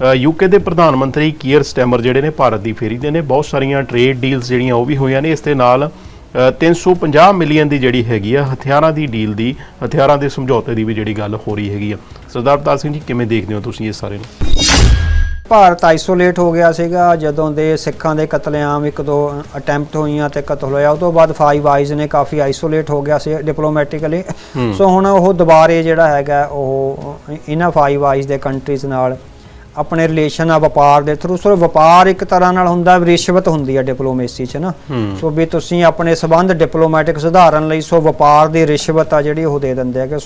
UK ਦੇ ਪ੍ਰਧਾਨ ਮੰਤਰੀ ਕੀਅਰ ਸਟੈਮਰ ਜਿਹੜੇ ਨੇ ਭਾਰਤ ਦੀ ਫੇਰੀ ਦੇ ਨੇ ਬਹੁਤ ਸਾਰੀਆਂ ਟ੍ਰੇਡ ਡੀਲਸ ਜਿਹੜੀਆਂ ਉਹ ਵੀ ਹੋਈਆਂ ਨੇ ਇਸ ਦੇ ਨਾਲ ਅ, 350 ਮਿਲੀਅਨ ਦੀ ਜਿਹੜੀ ਹੈਗੀ ਆ ਹਥਿਆਰਾਂ ਦੀ ਡੀਲ ਦੀ ਹਥਿਆਰਾਂ ਦੇ ਸਮਝੌਤੇ ਦੀ ਵੀ ਜਿਹੜੀ ਗੱਲ ਹੋ ਰਹੀ ਹੈਗੀ ਆ। ਸਰਦਾਰ ਪ੍ਰਤਾਪ ਸਿੰਘ ਜੀ ਕਿਵੇਂ ਦੇਖਦੇ ਹੋ ਤੁਸੀਂ ਇਸ ਸਾਰੇ ਨੂੰ? ਭਾਰਤ ਆਈਸੋਲੇਟ ਹੋ ਗਿਆ ਸੀਗਾ ਜਦੋਂ ਦੇ ਸਿੱਖਾਂ ਦੇ ਕਤਲੇਆਮ ਇੱਕ ਦੋ ਅਟੈਂਪਟ ਹੋਈਆਂ ਤੇ ਕਤਲ ਹੋਇਆ ਉਸ ਤੋਂ ਬਾਅਦ ਫਾਈਵ ਆਈਜ਼ ਨੇ ਕਾਫੀ ਆਈਸੋਲੇਟ ਹੋ ਗਿਆ ਸੀ ਡਿਪਲੋਮੈਟਿਕਲੀ ਸੋ ਹੁਣ ਉਹ ਦੁਬਾਰੇ ਜਿਹੜਾ ਹੈਗਾ ਉਹ ਇਹਨਾਂ ਫਾਈਵ ਆਈਜ਼ ਦੇ ਕੰਟਰੀਜ਼ ਨਾਲ ਆਪਣੇ ਰਿਲੇਸ਼ਨ ਆ ਵਪਾਰ ਦੇ ਥਰੂ ਸੋ ਵਪਾਰ ਇੱਕ ਤਰ੍ਹਾਂ ਨਾਲ ਹੁੰਦਾ ਰਿਸ਼ਵਤ ਹੁੰਦੀ ਹੈ ਡਿਪਲੋਮੇਸੀ 'ਚ ਨਾ। ਸੋ ਵੀ ਤੁਸੀਂ ਆਪਣੇ ਸਬੰਧ ਡਿਪਲੋਮੈਟਿਕ ਸੁਧਾਰਨ ਲਈ ਸੋ ਵਪਾਰ ਦੀ ਰਿਸ਼ਵਤ ਆ ਜਿਹੜੀ ਉਹ ਦੇ ਦਿੰਦੇ ਹੈਗੇ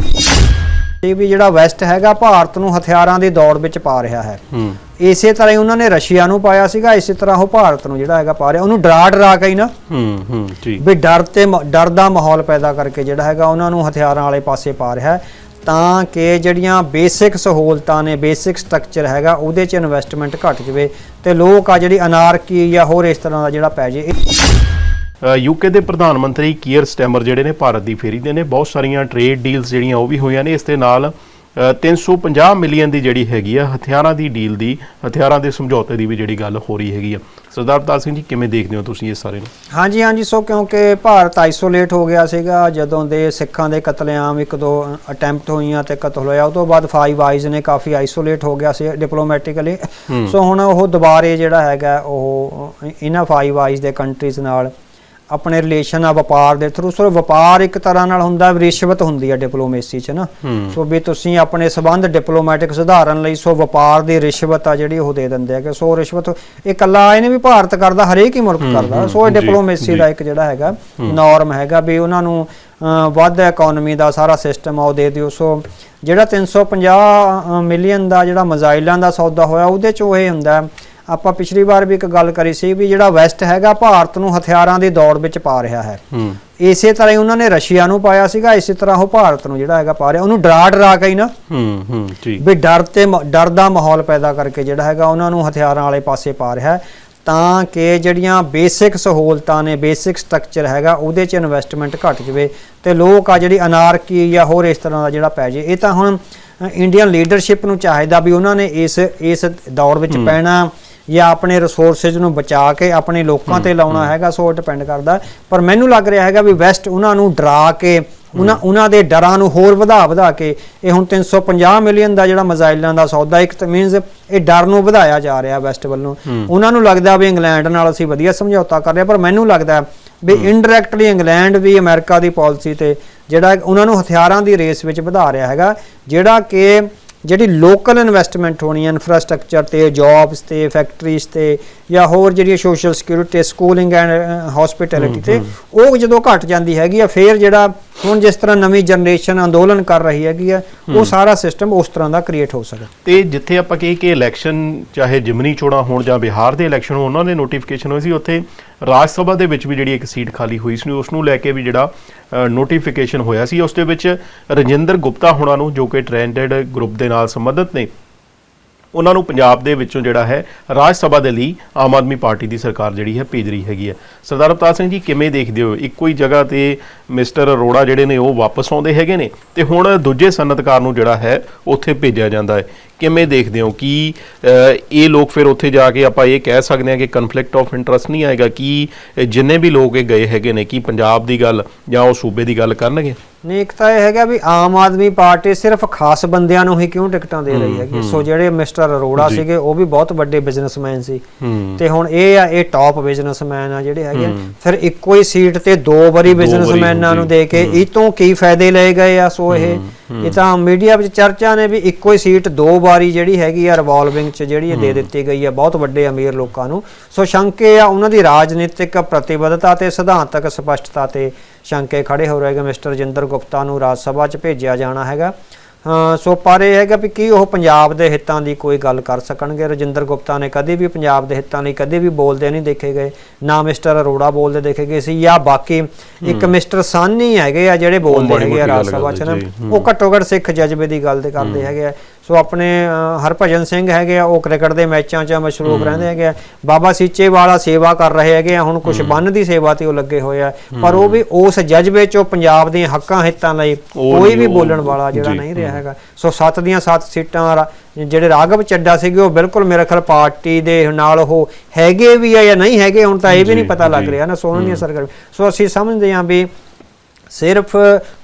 ਇਹ ਵੀ ਜਿਹੜਾ ਵੈਸਟ ਹੈਗਾ ਭਾਰਤ ਨੂੰ ਹਥਿਆਰਾਂ ਦੀ ਦੌੜ ਵਿੱਚ ਪਾ ਰਿਹਾ ਹੈ। ਇਸੇ ਤਰ੍ਹਾਂ ਹੀ ਉਹਨਾਂ ਨੇ ਰਸ਼ੀਆ ਨੂੰ ਪਾਇਆ ਸੀਗਾ ਇਸੇ ਤਰ੍ਹਾਂ ਉਹ ਭਾਰਤ ਨੂੰ ਜਿਹੜਾ ਹੈਗਾ ਪਾ ਰਿਹਾ। ਉਹਨੂੰ ਡਰਾ ਡਰਾ ਕੇ ਹੀ ਨਾ ਹੂੰ ਵੀ ਡਰ ਤੇ ਡਰ ਦਾ ਮਾਹੌਲ ਪੈਦਾ ਕਰਕੇ ਜਿਹੜਾ ਹੈਗਾ ਉਹਨਾਂ ਨੂੰ ਹਥਿਆਰਾਂ ਵਾਲੇ ਪਾਸੇ ਪਾ ਰਿਹਾ ਤਾਂ ਕਿ ਜਿਹੜੀਆਂ ਬੇਸਿਕ ਸਹੂਲਤਾਂ ਨੇ ਬੇਸਿਕ ਸਟਰਕਚਰ ਹੈਗਾ ਉਹਦੇ 'ਚ ਇਨਵੈਸਟਮੈਂਟ ਘਟ ਜਾਵੇ ਤੇ ਲੋਕ ਆ ਜਿਹੜੀ ਅਨਾਰਕੀ ਜਾਂ ਹੋਰ ਇਸ ਤਰ੍ਹਾਂ ਦਾ ਜਿਹੜਾ ਪੈ ਜੇ ਯੂਕੇ ਦੇ ਪ੍ਰਧਾਨ ਮੰਤਰੀ ਕੀਅਰ ਸਟੈਮਰ ਜਿਹੜੇ ਨੇ ਭਾਰਤ ਦੀ ਫੇਰੀ ਦੇ ਨੇ ਬਹੁਤ ਸਾਰੀਆਂ ਟ੍ਰੇਡ ਡੀਲਸ ਜਿਹੜੀਆਂ ਉਹ ਵੀ ਹੋਈਆਂ ਨੇ ਇਸ ਦੇ ਨਾਲ ਅ, 350 ਮਿਲੀਅਨ ਦੀ ਜਿਹੜੀ ਹੈਗੀ ਆ ਹਥਿਆਰਾਂ ਦੀ ਡੀਲ ਦੀ ਹਥਿਆਰਾਂ ਦੇ ਸਮਝੌਤੇ ਦੀ ਵੀ ਜਿਹੜੀ ਗੱਲ ਹੋ ਰਹੀ ਹੈਗੀ ਆ। ਸਰਦਾਰ ਪ੍ਰਤਾਪ ਸਿੰਘ ਜੀ ਕਿਵੇਂ ਦੇਖਦੇ ਹੋ ਤੁਸੀਂ ਇਸ ਸਾਰੇ ਨੂੰ? ਹਾਂਜੀ ਹਾਂਜੀ ਸੋ ਕਿਉਂਕਿ ਭਾਰਤ ਆਈਸੋਲੇਟ ਹੋ ਗਿਆ ਸੀਗਾ ਜਦੋਂ ਦੇ ਸਿੱਖਾਂ ਦੇ ਕਤਲੇਆਮ ਇੱਕ ਦੋ ਅਟੈਂਪਟ ਹੋਈਆਂ ਤੇ ਕਤਲ ਹੋਇਆ ਉਸ ਤੋਂ ਬਾਅਦ ਫਾਈਵ ਆਈਜ਼ ਨੇ ਕਾਫੀ ਆਈਸੋਲੇਟ ਹੋ ਗਿਆ ਸੀ ਡਿਪਲੋਮੈਟਿਕਲੀ ਸੋ ਹੁਣ ਉਹ ਦੁਬਾਰੇ ਜਿਹੜਾ ਹੈਗਾ ਉਹ ਇਹਨਾਂ ਫਾਈਵ ਆਈਜ਼ ਦੇ ਕੰਟਰੀਜ਼ ਨਾਲ ਆਪਣੇ ਰਿਲੇਸ਼ਨ ਆ ਵਪਾਰ ਦੇ ਥਰੂ ਸੋ ਵਪਾਰ ਇੱਕ ਤਰ੍ਹਾਂ ਨਾਲ ਹੁੰਦਾ ਰਿਸ਼ਵਤ ਹੁੰਦੀ ਹੈ ਡਿਪਲੋਮੇਸੀ 'ਚ ਨਾ। ਸੋ ਵੀ ਤੁਸੀਂ ਆਪਣੇ ਸਬੰਧ ਡਿਪਲੋਮੈਟਿਕ ਸੁਧਾਰਨ ਲਈ ਸੋ ਵਪਾਰ ਦੀ ਰਿਸ਼ਵਤ ਆ ਜਿਹੜੀ ਉਹ ਦੇ ਦਿੰਦੇ ਹੈਗੇ ਸੋ ਰਿਸ਼ਵਤ ਇਹ ਇਕੱਲਾ ਇਹਨੇ ਵੀ ਭਾਰਤ ਕਰਦਾ ਹਰੇਕ ਹੀ ਮੁਲਕ ਕਰਦਾ। ਸੋ ਇਹ ਡਿਪਲੋਮੇਸੀ ਦਾ ਇੱਕ ਜਿਹੜਾ ਹੈਗਾ ਨਾਰਮ ਹੈਗਾ ਵੀ ਉਹਨਾਂ ਨੂੰ ਵੱਧ ਇਕਨੋਮੀ ਦਾ ਸਾਰਾ ਸਿਸਟਮ ਆ ਉਹ ਦੇ ਦਿਓ। ਸੋ ਜਿਹੜਾ 350 ਮਿਲੀਅਨ ਦਾ ਜਿਹੜਾ ਮਜ਼ਾਈਲਾਂ ਦਾ ਸੌਦਾ ਹੋਇਆ ਉਹਦੇ ਚ ਇਹ ਹੁੰਦਾ ਹੈ, ਆਪਾਂ ਪਿਛਲੀ ਵਾਰ ਵੀ ਇੱਕ ਗੱਲ ਕਰੀ ਸੀ ਵੀ ਜਿਹੜਾ ਵੈਸਟ ਹੈਗਾ ਭਾਰਤ ਨੂੰ ਹਥਿਆਰਾਂ ਦੀ ਦੌੜ ਵਿੱਚ ਪਾ ਰਿਹਾ ਹੈ। ਹੂੰ। ਇਸੇ ਤਰ੍ਹਾਂ ਹੀ ਉਹਨਾਂ ਨੇ ਰਸ਼ੀਆ ਨੂੰ ਪਾਇਆ ਸੀਗਾ ਇਸੇ ਤਰ੍ਹਾਂ ਉਹ ਭਾਰਤ ਨੂੰ ਜਿਹੜਾ ਹੈਗਾ ਪਾ ਰਿਹਾ। ਉਹਨੂੰ ਡਰਾ ਡਰਾ ਕੇ ਹੀ ਨਾ ਹੂੰ ਹੂੰ ਜੀ ਵੀ ਡਰ ਤੇ ਡਰ ਦਾ ਮਾਹੌਲ ਪੈਦਾ ਕਰਕੇ ਜਿਹੜਾ ਹੈਗਾ ਉਹਨਾਂ ਨੂੰ ਹਥਿਆਰਾਂ ਵਾਲੇ ਪਾਸੇ ਪਾ ਰਿਹਾ ਹੈ। ਤਾਂ ਕਿ ਜਿਹੜੀਆਂ ਬੇਸਿਕ ਸਹੂਲਤਾਂ ਨੇ ਬੇਸਿਕ ਸਟਰਕਚਰ ਹੈਗਾ ਉਹਦੇ 'ਚ ਇਨਵੈਸਟਮੈਂਟ ਘਟ ਜਾਵੇ ਤੇ ਲੋਕ ਆ ਜਿਹੜੀ ਅਨਾਰਕੀ ਜਾਂ ਹੋਰ ਇਸ ਤਰ੍ਹਾਂ ਦਾ ਜਿਹੜਾ ਪੈ ਜੇ ਇਹ ਤਾਂ ਹੁਣ ਇੰਡੀਅਨ ਲੀਡਰਸ਼ਿਪ ਨੂੰ ਚਾਹੀਦਾ ਵੀ ਉਹਨਾਂ ਨੇ ਇਸ ਇਸ ਦੌਰ ਵਿੱਚ ਪੈਣਾ। ਜਾਂ ਆਪਣੇ ਰਿਸੋਰਸਸ ਨੂੰ ਬਚਾ ਕੇ ਆਪਣੇ ਲੋਕਾਂ ਤੇ ਲਾਉਣਾ ਹੈਗਾ ਸੋ ਡਿਪੈਂਡ ਕਰਦਾ। ਪਰ ਮੈਨੂੰ ਲੱਗ ਰਿਹਾ ਹੈਗਾ ਵੀ ਵੈਸਟ ਉਹਨਾਂ ਨੂੰ ਡਰਾ ਕੇ ਉਹਨਾਂ ਉਹਨਾਂ ਦੇ ਡਰਾਂ ਨੂੰ ਹੋਰ ਵਧਾ ਵਧਾ ਕੇ ਇਹ ਹੁਣ 350 ਮਿਲੀਅਨ ਦਾ ਜਿਹੜਾ ਮਜ਼ਾਈਲਾਂ ਦਾ ਸੌਦਾ ਇੱਕ ਤਾਂ ਮੀਨਸ ਇਹ ਡਰ ਨੂੰ ਵਧਾਇਆ ਜਾ ਰਿਹਾ ਵੈਸਟ ਵੱਲੋਂ। ਉਹਨਾਂ ਨੂੰ ਲੱਗਦਾ ਵੀ ਇੰਗਲੈਂਡ ਨਾਲ ਅਸੀਂ ਵਧੀਆ ਸਮਝੌਤਾ ਕਰ ਰਹੇ ਪਰ ਮੈਨੂੰ ਲੱਗਦਾ ਵੀ ਇਨਡਾਇਰੈਕਟਲੀ ਇੰਗਲੈਂਡ ਵੀ ਅਮਰੀਕਾ ਦੀ ਪਾਲਿਸੀ ਤੇ ਜਿਹੜਾ ਉਹਨਾਂ ਨੂੰ ਹਥਿਆਰਾਂ ਦੀ ਰੇਸ ਵਿੱਚ ਵਧਾ ਰਿਹਾ ਹੈਗਾ ਜਿਹੜਾ ਕਿ ਜਿਹੜੀ ਲੋਕਲ ਇਨਵੈਸਟਮੈਂਟ ਹੋਣੀ ਹੈ ਇਨਫਰਾਸਟ੍ਰਕਚਰ ਤੇ ਜੌਬਸ ਤੇ ਫੈਕਟਰੀਜ਼ ਤੇ ਜਾਂ ਹੋਰ ਜਿਹੜੀ social security schooling and hospitality ਤੇ ਉਹ ਜਦੋਂ ਘਟ ਜਾਂਦੀ ਹੈਗੀ ਆ ਫੇਰ ਜਿਹੜਾ ਹੁਣ ਜਿਸ ਤਰ੍ਹਾਂ ਨਵੀਂ ਜਨਰੇਸ਼ਨ ਅੰਦੋਲਨ ਕਰ ਰਹੀ ਹੈਗੀ ਆ ਉਹ ਸਾਰਾ ਸਿਸਟਮ ਉਸ ਤਰ੍ਹਾਂ ਦਾ ਕ੍ਰੀਏਟ ਹੋ ਸਕਦਾ। ਤੇ ਜਿੱਥੇ ਆਪਾਂ ਕਹੀ ਕਿ ਇਲੈਕਸ਼ਨ ਚਾਹੇ ਜਿਮਨੀ ਚੋਣਾਂ ਹੋਣ ਜਾਂ ਬਿਹਾਰ ਦੇ ਇਲੈਕਸ਼ਨ ਹੋਣ ਉਹਨਾਂ ਦੇ ਨੋਟੀਫਿਕੇਸ਼ਨ ਹੋਈ ਸੀ ਉੱਥੇ ਰਾਜ ਸਭਾ ਦੇ ਵਿੱਚ ਵੀ ਜਿਹੜੀ ਇੱਕ ਸੀਟ ਖਾਲੀ ਹੋਈ ਸੀ ਉਸ ਨੂੰ ਲੈ ਕੇ ਵੀ ਜਿਹੜਾ ਨੋਟੀਫਿਕੇਸ਼ਨ ਹੋਇਆ ਸੀ। ਉਸ ਦੇ ਵਿੱਚ ਰਜਿੰਦਰ ਗੁਪਤਾ ਹੋਣਾ ਨੂੰ ਜੋ ਕਿ ਟ੍ਰੈਂਡਡ ਗਰੁੱਪ ਦੇ ਨਾਲ ਸੰਬੰਧਿਤ ਨੇ ਉਹਨਾਂ ਨੂੰ ਪੰਜਾਬ ਦੇ ਵਿੱਚੋਂ ਜਿਹੜਾ ਹੈ ਰਾਜ ਸਭਾ ਦੇ ਲਈ ਆਮ ਆਦਮੀ ਪਾਰਟੀ ਦੀ ਸਰਕਾਰ ਜਿਹੜੀ ਹੈ ਭੇਜ ਰਹੀ ਹੈਗੀ ਹੈ। ਸਰਦਾਰ ਅਵਤਾਰ ਸਿੰਘ ਜੀ, ਕਿਵੇਂ ਦੇਖਦੇ ਹੋ? ਇੱਕੋ ਹੀ ਜਗ੍ਹਾ ਤੇ ਮਿਸਟਰ ਅਰੋੜਾ ਜਿਹੜੇ ਨੇ ਉਹ ਵਾਪਸ ਆਉਂਦੇ ਹੈਗੇ ਨੇ ਤੇ ਹੁਣ ਦੂਜੇ ਸਨਅਤਕਾਰ ਨੂੰ ਜਿਹੜਾ ਹੈ ਉੱਥੇ ਭੇਜਿਆ ਜਾਂਦਾ ਹੈ। ਕਿਵੇਂ ਦੇਖਦੇ ਹੋ? ਕਿ ਇਹ ਲੋਕ ਫਿਰ ਉੱਥੇ ਜਾ ਕੇ ਆਪਾਂ ਇਹ ਕਹਿ ਸਕਦੇ ਹਾਂ ਕਿ ਕਨਫਲਿਕਟ ਆਫ ਇੰਟਰਸਟ ਨਹੀਂ ਆਏਗਾ। ਕਿ ਜਿੰਨੇ ਵੀ ਲੋਕ ਇਹ ਗਏ ਹੈਗੇ ਨੇ ਕਿ ਪੰਜਾਬ ਦੀ ਗੱਲ ਜਾਂ ਉਹ ਸੂਬੇ ਦੀ ਗੱਲ ਕਰਨਗੇ? ਨਹੀਂ ਇੱਕ ਤਾਂ ਇਹ ਹੈਗਾ ਵੀ ਆਮ ਆਦਮੀ ਪਾਰਟੀ ਸਿਰਫ ਖਾਸ ਬੰਦਿਆਂ ਨੂੰ ਹੀ ਕਿਉਂ ਟਿਕਟਾਂ ਦੇ ਰਹੀ ਹੈਗੀ? ਸੋ ਜਿਹੜੇ ਮਿਸਟਰ ਅਰੋੜਾ ਸੀਗੇ ਉਹ ਵੀ ਬਹੁਤ ਵੱਡੇ ਬਿਜ਼ਨਸਮੈਨ ਸੀ। ਤੇ ਹੁਣ ਇਹ ਆ ਇਹ ਟਾਪ ਬਿਜ਼ਨਸਮੈਨ ਆ ਜਿਹੜੇ ਹੈਗੇ। ਫਿਰ ਇੱਕੋ ਹੀ ਸੀਟ ਤੇ ਦੋ ਵਾਰੀ ਵਾਰੀ ਬਿਜ਼ਨਸਮੈਨਾਂ ਨੂੰ ਦੇ ਕੇ ਇਹ ਤੋਂ ਕੀ ਫਾਇਦੇ ਲਏ ਗਏ ਆ ਸੋ ਇਹ? ਇਹ ਤਾਂ ਮੀਡੀਆ ਵਿੱਚ ਚਰਚਾ ਨੇ ਵੀ ਇੱਕੋ ਹੀ ਸੀਟ ਦੋ ਵਾਰੀ ਜਿਹੜੀ ਹੈਗੀ ਆ ਰਿਵਾਲਵਿੰਗ ਚ ਜਿਹੜੀ ਇਹ ਦੇ ਦਿੱਤੀ ਗਈ ਆ ਬਹੁਤ ਵੱਡੇ ਅਮੀਰ ਲੋਕਾਂ ਨੂੰ। ਸੋ ਸ਼ੰਕੇ ਆ ਉਹਨਾਂ ਦੀ ਰਾਜਨੀਤਿਕ ਪ੍ਰਤੀਬੱਧਤਾ ਤੇ ਸਿਧਾਂਤਕ ਸਪਸ਼ਟਤਾ ਤੇ ਸ਼ੰਕੇ ਖੜੇ ਹੋ ਰਹੇ ਮਿਸਟਰ ਜਿੰਦਰ ਗੁਪਤਾ ਨੂੰ ਰਾਜ ਸਭਾ ਚ ਭੇਜਿਆ ਜਾਣਾ ਹੈਗਾ। ਸੋ ਪਰ ਇਹ ਹੈਗਾ ਵੀ ਕੀ ਉਹ ਪੰਜਾਬ ਦੇ ਹਿੱਤਾਂ ਦੀ ਕੋਈ ਗੱਲ ਕਰ ਸਕਣਗੇ? ਰਜਿੰਦਰ ਗੁਪਤਾ ਨੇ ਕਦੇ ਵੀ ਪੰਜਾਬ ਦੇ ਹਿੱਤਾਂ ਲਈ ਕਦੇ ਵੀ ਬੋਲਦੇ ਨਹੀਂ ਦੇਖੇ ਗਏ। ਨਾ ਮਿਸਟਰ ਅਰੋੜਾ ਬੋਲਦੇ ਦੇਖੇ ਗਏ ਸੀ ਜਾਂ ਬਾਕੀ ਇੱਕ ਮਿਸਟਰ ਸਾਨੀ ਹੈਗੇ ਆ ਜਿਹੜੇ ਬੋਲਦੇ ਹੈਗੇ ਆ ਰਾਜ ਸਭਾ ਚ ਨਾ। ਉਹ ਘੱਟੋ ਘੱਟ ਸਿੱਖ ਜਜ਼ਬੇ ਦੀ ਗੱਲ ਤੇ ਕਰਦੇ ਹੈਗੇ ਆ। ਸੋ ਆਪਣੇ ਹਰਭਜਨ ਸਿੰਘ ਹੈਗੇ ਆ ਉਹ ਕ੍ਰਿਕਟ ਦੇ ਮੈਚਾਂ 'ਚ ਮਸ਼ਰੂਫ ਰਹਿੰਦੇ ਹੈਗੇ ਆ। ਬਾਬਾ ਸੀਚੇ ਵਾਲਾ ਸੇਵਾ ਕਰ ਰਹੇ ਹੈਗੇ ਆ ਹੁਣ ਕੁਝ ਬੰਨ ਦੀ ਸੇਵਾ ਤੇ ਉਹ ਲੱਗੇ ਹੋਏ ਆ। ਪਰ ਉਹ ਵੀ ਉਸ ਜਜ਼ਬੇ 'ਚੋਂ ਪੰਜਾਬ ਦੇ ਹੱਕਾਂ ਹਿੱਤਾਂ ਲਈ ਕੋਈ ਵੀ ਬੋਲਣ ਵਾਲਾ ਜਿਹੜਾ ਨਹੀਂ ਰਿਹਾ ਹੈਗਾ। ਸੋ ਸੱਤ ਦੀਆਂ ਸੱਤ ਸੀਟਾਂ ਜਿਹੜੇ ਰਾਘਵ ਚੱਡਾ ਸੀਗੇ ਉਹ ਬਿਲਕੁਲ ਮੇਰੇ ਖਿਆਲ ਪਾਰਟੀ ਦੇ ਨਾਲ ਉਹ ਹੈਗੇ ਵੀ ਆ ਜਾਂ ਨਹੀਂ ਹੈਗੇ ਹੁਣ ਤਾਂ ਇਹ ਵੀ ਨਹੀਂ ਪਤਾ ਲੱਗ। ਰਿਹਾ ਨਾ ਸੋਹਣ ਦੀਆਂ ਸਰਕਾਰ ਸੋ ਅਸੀਂ ਸਮਝਦੇ ਹਾਂ ਵੀ ਸਿਰਫ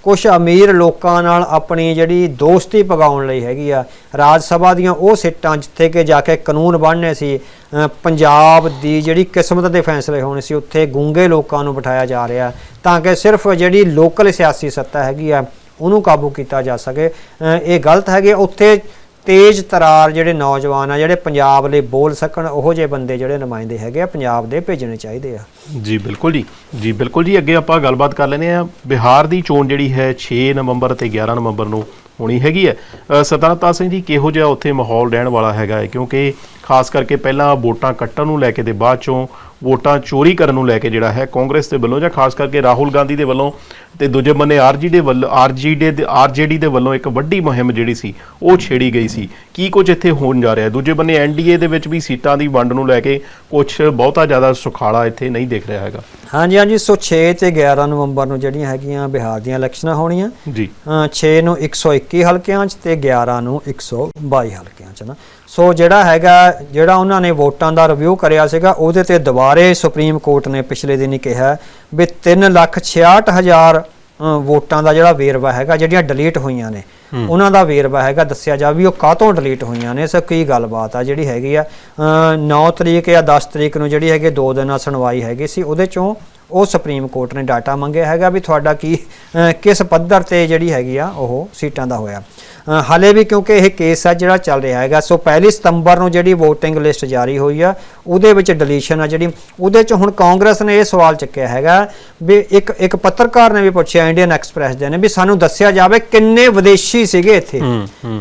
ਕੁਝ ਅਮੀਰ ਲੋਕਾਂ ਨਾਲ ਆਪਣੀ ਜਿਹੜੀ ਦੋਸਤੀ ਪਗਾਉਣ ਲਈ ਹੈਗੀ ਆ। ਰਾਜ ਸਭਾ ਦੀਆਂ ਉਹ ਸੀਟਾਂ ਜਿੱਥੇ ਕਿ ਜਾ ਕੇ ਕਾਨੂੰਨ ਬਣਨੇ ਸੀ ਪੰਜਾਬ ਦੀ ਜਿਹੜੀ ਕਿਸਮਤ ਦੇ ਫੈਸਲੇ ਹੋਣੇ ਸੀ, ਉੱਥੇ ਗੂੰਗੇ ਲੋਕਾਂ ਨੂੰ ਬਿਠਾਇਆ ਜਾ ਰਿਹਾ। ਤਾਂ ਕਿ ਸਿਰਫ ਜਿਹੜੀ ਲੋਕਲ ਸਿਆਸੀ ਸੱਤਾ ਹੈਗੀ ਆ, ਉਹਨੂੰ ਕਾਬੂ ਕੀਤਾ ਜਾ ਸਕੇ। ਇਹ ਗਲਤ ਹੈਗੇ ਉੱਥੇ ਤੇਜ਼ ਤਰਾਰ ਜਿਹੜੇ ਨੌਜਵਾਨ ਆ ਜਿਹੜੇ ਪੰਜਾਬ ਲਈ ਬੋਲ ਸਕਣ ਉਹੋ ਜਿਹੇ ਬੰਦੇ ਜਿਹੜੇ ਨੁਮਾਇੰਦੇ ਹੈਗੇ ਆ ਪੰਜਾਬ ਦੇ ਭੇਜਣੇ ਚਾਹੀਦੇ ਆ। ਜੀ ਬਿਲਕੁਲ ਜੀ। ਜੀ ਬਿਲਕੁਲ ਜੀ। ਅੱਗੇ ਆਪਾਂ ਗੱਲਬਾਤ ਕਰ ਲੈਂਦੇ ਆ ਬਿਹਾਰ ਦੀ ਚੋਣ ਜਿਹੜੀ ਹੈ 6 ਨਵੰਬਰ ਤੇ 11 ਨਵੰਬਰ ਨੂੰ ਹੋਣੀ ਹੈਗੀ ਹੈ। ਅ, ਸਿੰਘ ਜੀ ਕਿਹੋ ਜਿਹਾ ਉੱਥੇ ਮਾਹੌਲ ਰਹਿਣ ਵਾਲਾ ਹੈਗਾ ਹੈ? ਕਿਉਂਕਿ ਖਾਸ ਕਰਕੇ ਪਹਿਲਾਂ ਵੋਟਾਂ ਕੱਟਣ ਨੂੰ ਲੈ ਕੇ ਤੇ ਬਾਅਦ ਚੋਂ ਵੋਟਾਂ ਚੋਰੀ ਕਰਨ ਨੂੰ ਲੈ ਕੇ ਜਿਹੜਾ ਹੈ ਕਾਂਗਰਸ ਦੇ ਵੱਲੋਂ ਜਾਂ ਖਾਸ ਕਰਕੇ ਰਾਹੁਲ ਗਾਂਧੀ ਦੇ ਵੱਲੋਂ ਤੇ ਦੂਜੇ ਬੰਨੇ ਆਰਜੀ ਦੇ ਵੱਲੋਂ ਆਰਜੀਡੀ ਦੇ ਆਰਜੇਡੀ ਦੇ ਵੱਲੋਂ ਇੱਕ ਵੱਡੀ ਮੁਹਿੰਮ ਜਿਹੜੀ ਸੀ ਉਹ ਛੇੜੀ ਗਈ ਸੀ। ਕੀ ਕੁਝ ਇੱਥੇ ਹੋਣ ਜਾ ਰਿਹਾ? ਹੈ ਦੂਜੇ ਬੰਨੇ ਐਨਡੀਏ ਦੇ ਵਿੱਚ ਵੀ ਸੀਟਾਂ ਦੀ ਵੰਡ ਨੂੰ ਲੈ ਕੇ ਕੁਝ ਬਹੁਤਾ ਜ਼ਿਆਦਾ ਸੁਖਾਲਾ ਇੱਥੇ ਨਹੀਂ ਦਿਖ ਰਿਹਾ ਹੈਗਾ। ਹਾਂਜੀ ਹਾਂਜੀ ਸੋ 6 ਤੇ 11 ਨਵੰਬਰ ਨੂੰ ਜਿਹੜੀਆਂ ਹੈਗੀਆਂ ਬਿਹਾਰ ਦੀਆਂ ਇਲੈਕਸ਼ਨਾਂ ਹੋਣੀਆਂ। ਜੀ। ਅ, 6 ਨੂੰ 121 ਹਲਕਿਆਂ 'ਚ ਤੇ 11 ਨੂੰ 122 ਹਲਕਿਆਂ 'ਚ ਨਾ। ਸੋ ਜਿਹੜਾ ਹੈਗਾ ਜਿਹੜਾ ਉਹਨਾਂ ਨੇ ਵੋਟਾਂ ਦਾ ਰਿਵਿਊ ਕਰਿਆ ਸੀਗਾ ਉਹਦੇ ਤੇ ਦੁਬਾਰੇ ਸੁਪਰੀਮ ਕੋਰਟ ਨੇ ਪਿਛਲੇ ਦਿਨ ਹੀ ਕਿਹਾ ਵੀ 3 ਲੱਖ 66 ਹਜ਼ਾਰ ਵੋਟਾਂ ਦਾ ਜਿਹੜਾ ਵੇਰਵਾ ਹੈਗਾ ਜਿਹੜੀਆਂ ਡਿਲੀਟ ਹੋਈਆਂ ਨੇ ਉਹਨਾਂ ਦਾ ਵੇਰਵਾ ਹੈਗਾ ਦੱਸਿਆ ਜਾ ਵੀ ਉਹ ਕਾਹਤੋਂ ਡਿਲੀਟ ਹੋਈਆਂ ਨੇ ਸੋ ਕੀ ਗੱਲਬਾਤ ਆ ਜਿਹੜੀ ਹੈਗੀ ਆ? 9 ਤਰੀਕ ਜਾਂ 10 ਤਰੀਕ ਨੂੰ ਜਿਹੜੀ ਹੈਗੀ ਦੋ ਦਿਨਾਂ ਸੁਣਵਾਈ ਹੈਗੀ ਸੀ ਉਹਦੇ ਚੋਂ ਉਹ ਸੁਪਰੀਮ ਕੋਰਟ ਨੇ ਡਾਟਾ ਮੰਗਿਆ ਹੈਗਾ ਵੀ ਤੁਹਾਡਾ ਕੀ ਕਿਸ ਪੱਧਰ ਤੇ ਜਿਹੜੀ ਹੈਗੀ ਆ ਉਹ ਸੀਟਾਂ ਦਾ ਹੋਇਆ। ਹਾਲੇ ਵੀ ਕਿਉਂਕਿ ਇਹ ਕੇਸ ਆ ਜਿਹੜਾ ਚੱਲ ਰਿਹਾ ਹੈਗਾ ਸੋ ਪਹਿਲੀ ਸਤੰਬਰ ਨੂੰ ਜਿਹੜੀ VOTING ਲਿਸਟ ਜਾਰੀ ਹੋਈ ਆ ਉਹਦੇ ਵਿੱਚ ਡਿਲੀਸ਼ਨ ਆ ਜਿਹੜੀ ਉਹਦੇ ਚ ਹੁਣ ਕਾਂਗਰਸ ਨੇ ਇਹ ਸਵਾਲ ਚੱਕਿਆ ਹੈਗਾ ਵੀ ਇੱਕ ਇੱਕ ਪੱਤਰਕਾਰ ਨੇ ਵੀ ਪੁੱਛਿਆ ਇੰਡੀਅਨ ਐਕਸਪ੍ਰੈਸ ਦੇ ਨੇ ਵੀ ਸਾਨੂੰ ਦੱਸਿਆ ਜਾਵੇ ਕਿੰਨੇ ਵਿਦੇਸ਼ੀ ਸੀਗੇ ਇੱਥੇ।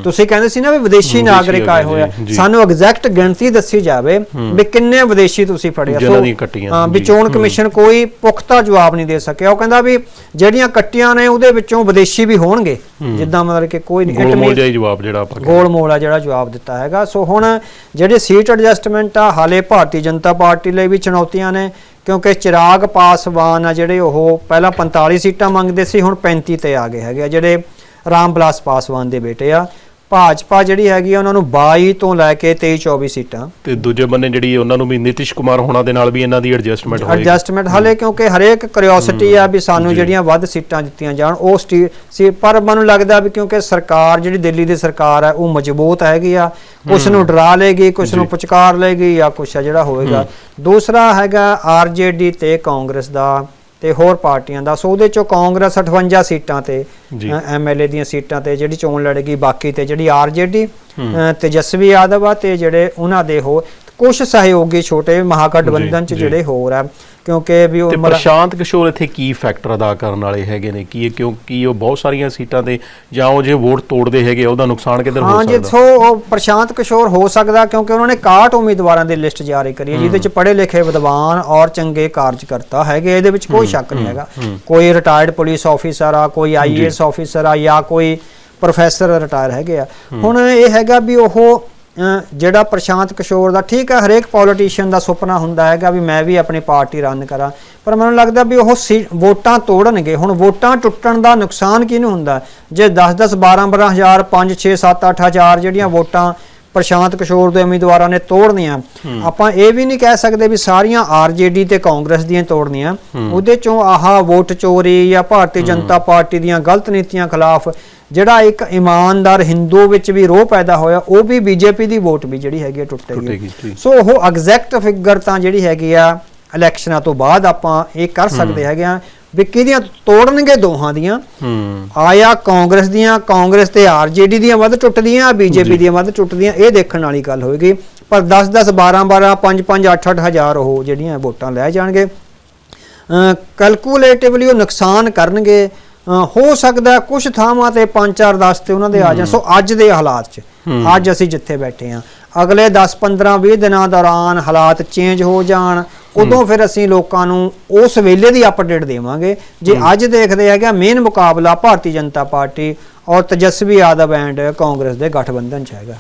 ਤੁਸੀਂ ਕਹਿੰਦੇ ਸੀ ਨਾ ਵੀ ਵਿਦੇਸ਼ੀ ਨਾਗਰਿਕ ਆਏ ਜੀ, ਹੋਏ ਆ। ਜੀ। ਸਾਨੂੰ ਐਗਜ਼ੈਕਟ ਗਿਣਤੀ ਦੱਸੀ ਜਾਵੇ ਵੀ ਕਿੰਨੇ ਵਿਦੇਸ਼ੀ ਤੁਸੀਂ ਫੜਿਆ ਹਾਂ, ਵੀ ਚੋਣ ਕਮਿਸ਼ਨ ਕੋਈ ਪੁਖਤਾ ਜਵਾਬ ਨਹੀਂ ਦੇ ਸਕਿਆ। ਉਹ ਕਹਿੰਦਾ ਵੀ ਜਿਹੜੀਆਂ ਕੱਟੀਆਂ ਨੇ ਉਹਦੇ ਵਿੱਚੋਂ ਵਿਦੇਸ਼ੀ ਵੀ ਹੋਣਗੇ। ਜਿੱਦਾਂ ਮਤਲਬ ਕਿ ਕੋਈ ਨਹੀਂ ਗੋਲਮੋਲ ਜਿਹਾ ਜਵਾਬ ਜਿਹੜਾ ਆਪਾਂ ਕਹਿੰਦੇ। ਗੋਲ ਮੋਲ ਆ ਜਿਹੜਾ ਜਵਾਬ ਦਿੱਤਾ ਹੈਗਾ। ਸੋ ਹੁਣ ਜਿਹੜੇ ਸੀਟ ਐਡਜਸਟਮੈਂਟ ਆ ਹਾਲੇ ਭਾਰਤੀ ਜਨਤਾ ਪਾਰਟੀ ਲਈ ਵੀ ਚੁਣੌਤੀਆਂ ਨੇ, ਕਿਉਂਕਿ ਚਿਰਾਗ ਪਾਸਵਾਨ ਆ ਜਿਹੜੇ ਉਹ ਪਹਿਲਾਂ 45 ਸੀਟਾਂ ਮੰਗਦੇ ਸੀ, ਹੁਣ 35 ਤੇ ਆ ਗਏ ਹੈਗੇ ਆ, ਜਿਹੜੇ ਰਾਮ ਬਿਲਾਸ ਪਾਸਵਾਨ ਦੇ ਬੇਟੇ ਆ। ਭਾਜਪਾ ਜਿਹੜੀ ਹੈਗੀ ਆ ਉਹਨਾਂ ਨੂੰ 22 ਤੋਂ ਲੈ ਕੇ 23 24 ਸੀਟਾਂ। ਤੇ ਦੂਜੇ ਬੰਨੇ ਜਿਹੜੀ ਉਹਨਾਂ ਨੂੰ ਵੀ ਨਿਤਿਸ਼ ਕੁਮਾਰ ਹੋਣਾ ਦੇ ਨਾਲ ਵੀ ਇਹਨਾਂ ਦੀ ਐਡਜਸਟਮੈਂਟ ਹੋਏਗੀ। ਐਡਜਸਟਮੈਂਟ ਹਲੇ ਕਿਉਂਕਿ ਹਰੇਕ ਕਿਉਰਿਓਸਿਟੀ ਆ ਵੀ ਸਾਨੂੰ। ਜਿਹੜੀਆਂ ਵੱਧ ਸੀਟਾਂ ਦਿੱਤੀਆਂ ਜਾਣ ਉਹ ਸੀ ਪਰ ਮੈਨੂੰ ਲੱਗਦਾ ਵੀ ਕਿਉਂਕਿ ਸਰਕਾਰ ਜਿਹੜੀ ਦਿੱਲੀ ਦੀ ਸਰਕਾਰ ਹੈ ਉਹ ਮਜ਼ਬੂਤ ਹੈਗੀ ਆ ਕੁਛ ਨੂੰ ਡਰਾ ਲੇਗੀ ਕੁਛ ਨੂੰ ਪੁਚਕਾਰ ਲੇਗੀ ਜਾਂ ਕੁਛ ਆ ਜਿਹੜਾ ਹੋਏਗਾ। ਦੂਸਰਾ ਹੈਗਾ ਆਰਜੇਡੀ ਤੇ ਕਾਂਗਰਸ ਦਾ। ਤੇ ਹੋਰ ਪਾਰਟੀਆਂ ਦਾ ਸੋ ਉਹਦੇ ਚੋਂ ਕਾਂਗਰਸ 58 ਸੀਟਾਂ ਤੇ। ਐਮਐਲਏ ਦੀਆਂ ਸੀਟਾਂ ਤੇ ਜਿਹੜੀ ਚੋਣ ਲੜੇਗੀ ਬਾਕੀ ਤੇ ਜਿਹੜੀ ਆਰਜੇਡੀ ਤੇਜਸਵੀ ਯਾਦਵ ਆ ਤੇ ਜਿਹੜੇ ਉਹਨਾਂ ਦੇ ਹੋ ਕੁਝ ਸਹਿਯੋਗੀ ਛੋਟੇ ਮਹਾਗਠਬੰਧਨ ਚ। ਜਿਹੜੇ ਹੋਰ ਆ ਕਿਉਂਕਿ ਵੀ ਉਹ ਤੇ ਪ੍ਰਸ਼ਾਂਤ ਕਿਸ਼ੋਰ ਇੱਥੇ ਕੀ ਫੈਕਟਰ ਅਦਾ ਕਰਨ ਵਾਲੇ ਹੈਗੇ ਨੇ? ਕੀ ਕਿਉਂਕਿ ਉਹ ਬਹੁਤ ਸਾਰੀਆਂ ਸੀਟਾਂ ਤੇ ਜਾਂ ਉਹ ਜੇ ਵੋਟ ਤੋੜਦੇ ਹੈਗੇ ਉਹਦਾ ਨੁਕਸਾਨ ਕਿੱਧਰ ਹੋ ਹਾਂ ਸਕਦਾ? ਜਿੱਥੋਂ ਉਹ ਪ੍ਰਸ਼ਾਂਤ ਕਿਸ਼ੋਰ ਹੋ ਸਕਦਾ ਕਿਉਂਕਿ ਉਹਨਾਂ ਨੇ 61 ਉਮੀਦਵਾਰਾਂ ਦੀ ਲਿਸਟ ਜਾਰੀ ਕਰੀ ਹੈ ਜਿਹਦੇ ਚ ਪੜ੍ਹੇ ਲਿਖੇ ਵਿਦਵਾਨ ਔਰ ਚੰਗੇ ਕਾਰਜਕਰਤਾ ਹੈਗੇ ਇਹਦੇ ਵਿੱਚ ਕੋਈ ਸ਼ੱਕ ਨਹੀਂ ਹੈਗਾ। ਕੋਈ ਰਿਟਾਇਰਡ ਪੁਲਿਸ ਆਫੀਸਰ ਆ ਕੋਈ ਆਈਏਐਸ ਆਫੀਸਰ ਆ ਜਾਂ ਕੋਈ ਪ੍ਰੋਫੈਸਰ ਰਿਟਾਇਰ ਹੈਗੇ ਆ। ਹੁਣ ਇਹ ਹੈਗਾ ਵੀ ਉਹ ਜਿਹੜਾ ਪ੍ਰਸ਼ਾਂਤ ਕਿਸ਼ੋਰ ਦਾ ਠੀਕ ਹੈ ਹਰੇਕ ਪੋਲੀਟੀਸ਼ੀਅਨ ਦਾ ਸੁਪਨਾ ਹੁੰਦਾ ਹੈਗਾ ਵੀ ਮੈਂ ਵੀ ਆਪਣੀ ਪਾਰਟੀ ਰਨ ਕਰਾਂ। ਪਰ ਮੈਨੂੰ ਲੱਗਦਾ ਵੀ ਉਹ ਸੀ- ਵੋਟਾਂ ਤੋੜਨਗੇ। ਹੁਣ ਵੋਟਾਂ ਟੁੱਟਣ ਦਾ ਨੁਕਸਾਨ ਕਿਹਨੂੰ ਹੁੰਦਾ? ਜੇ 10 10 12 12 ਹਜ਼ਾਰ 5 6 7 8 ਹਜ਼ਾਰ ਜਿਹੜੀਆਂ ਵੋਟਾਂ ਪ੍ਰਸ਼ਾਂਤ ਕਿਸ਼ੋਰ ਦੇ ਉਮੀਦਵਾਰਾਂ ਨੇ ਤੋੜਨੀਆਂ। ਆਪਾਂ ਇਹ ਵੀ ਨਹੀਂ ਕਹਿ ਸਕਦੇ ਵੀ ਸਾਰੀਆਂ ਆਰਜੇਡੀ ਤੇ ਕਾਂਗਰਸ ਦੀਆਂ ਤੋੜਨੀਆਂ। ਉਹਦੇ ਚੋਂ ਆਹ ਵੋਟ ਚੋਰੀ ਜਾਂ ਭਾਰਤੀ ਜਨਤਾ ਪਾਰਟੀ ਦੀਆਂ ਗਲਤ ਨੀਤੀਆਂ ਖਿਲਾਫ ਜਿਹੜਾ ਇੱਕ ਇਮਾਨਦਾਰ ਹਿੰਦੂ ਵਿੱਚ ਵੀ ਰੋਹ ਪੈਦਾ ਹੋਇਆ ਉਹ ਵੀ ਬੀਜੇਪੀ ਦੀ ਵੋਟ ਵੀ ਜਿਹੜੀ ਹੈਗੀ ਟੁੱਟੇਗੀ। ਸੋ ਉਹ ਐਗਜ਼ੈਕਟ ਫਿਗਰ ਤਾਂ ਜਿਹੜੀ ਹੈਗੀ ਆ ਇਲੈਕਸ਼ਨਾਂ ਤੋਂ ਬਾਅਦ ਆਪਾਂ ਇਹ ਕਰ ਸਕਦੇ ਹੈਗੇ ਆ। ਵੀ ਕਿਹਦੀਆਂ ਤੋੜਨਗੇ ਦੋਹਾਂ ਦੀਆਂ? ਹੂੰ। ਆਇਆ ਕਾਂਗਰਸ ਦੀਆਂ ਕਾਂਗਰਸ ਤੇ ਆਰਜੇਡੀ ਦੀਆਂ ਵੱਧ ਟੁੱਟਦੀਆਂ ਬੀਜੇਪੀ ਦੀਆਂ ਵੱਧ ਟੁੱਟਦੀਆਂ ਇਹ ਦੇਖਣ ਵਾਲੀ ਗੱਲ ਹੋਏਗੀ। ਪਰ 10 10 12 12 5 5 8 8 ਹਜ਼ਾਰ ਉਹ ਜਿਹੜੀਆਂ ਵੋਟਾਂ ਲੈ ਜਾਣਗੇ। ਕੈਲਕੂਲੇਟਿਵਲੀ ਉਹ ਨੁਕਸਾਨ ਕਰਨਗੇ। ਹੋ ਸਕਦਾ ਕੁਝ ਥਾਵਾਂ ਤੇ 5 4 10 ਤੇ ਉਹਨਾਂ ਦੇ ਆ ਜਾਣ। ਸੋ ਅੱਜ ਦੇ ਹਾਲਾਤ 'ਚ ਅੱਜ ਅਸੀਂ ਜਿੱਥੇ ਬੈਠੇ ਆ। ਅਗਲੇ 10 15 20 ਦਿਨਾਂ ਦੌਰਾਨ ਹਾਲਾਤ ਚੇਂਜ ਹੋ ਜਾਣ। ਉਦੋਂ ਫਿਰ ਅਸੀਂ ਲੋਕਾਂ ਨੂੰ ਉਸ ਵੇਲੇ ਦੀ ਅਪਡੇਟ ਦੇਵਾਂਗੇ। ਜੇ ਅੱਜ ਦੇਖਦੇ ਹੈਗਾ ਮੇਨ ਮੁਕਾਬਲਾ ਭਾਰਤੀ ਜਨਤਾ ਪਾਰਟੀ ਔਰ ਤੇਜਸਵੀ ਯਾਦਵ ਐਂਡ ਕਾਂਗਰਸ ਦੇ ਗਠਬੰਧਨ ਚ ਹੈਗਾ।